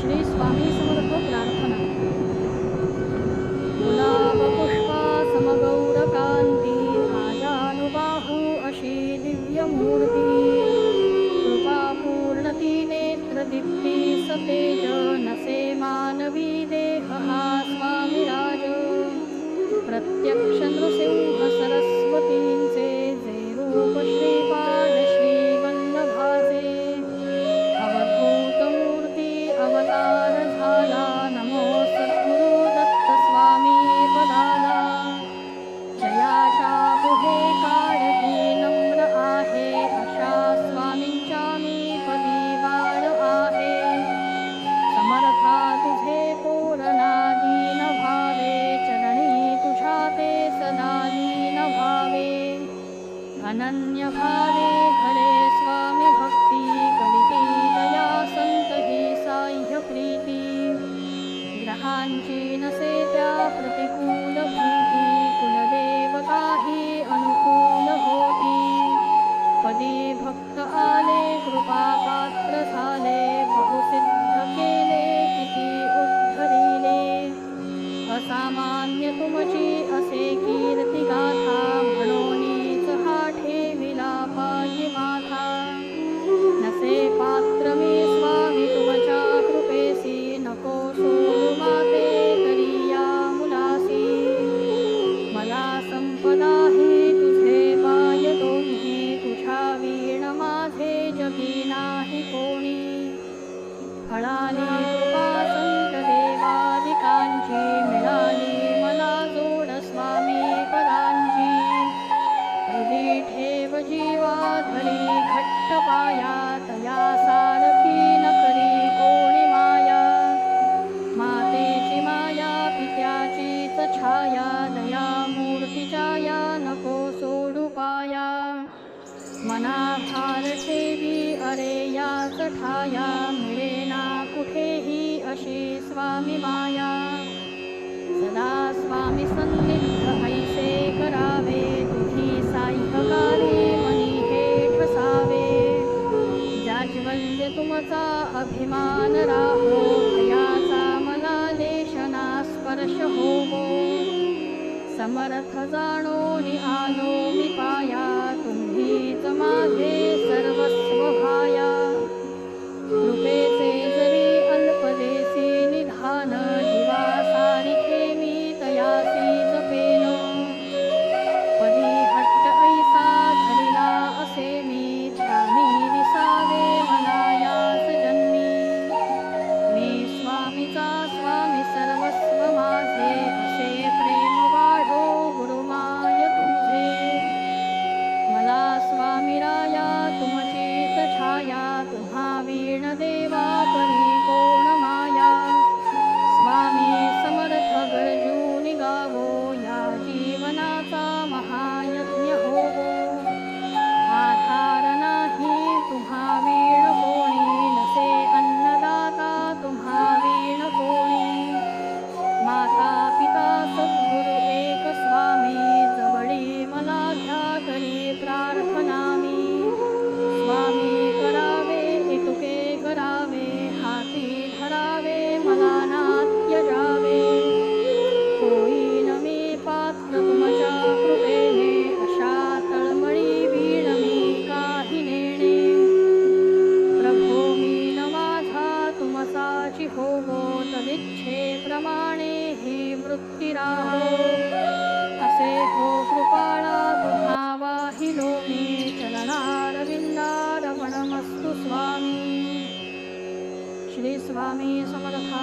श्री स्वामी समर्थ प्रार्थना। गुलाबपुष्पा समगौरकान्ति आजानुबाहु अशी आयानुबाहोऽशीदिव्यमूर्ति कृपापूर्णतिनेत्रदि सतेज नसे मानवी देहः स्वामिराज। प्रत्यक्ष नृसिंहसरस्वती 你好。नाना ठेवी अरे या कठाया मिळेना कुठेही अशी स्वामी माया. सदा स्वामी संनिध ऐसे करावे तुझी साह्यकारे मनी हे ठसावे जाज्वल्य तुमचा अभिमान राहो भयाचा मला लेशना स्पर्श होवो. समर्थ जाणो नि आलो വീണദേവാ ृत्तिराहो असेतो कृपाणा आवाहि मे चलनारविन्दारमणमस्तु स्वामी। श्रीस्वामी समर्था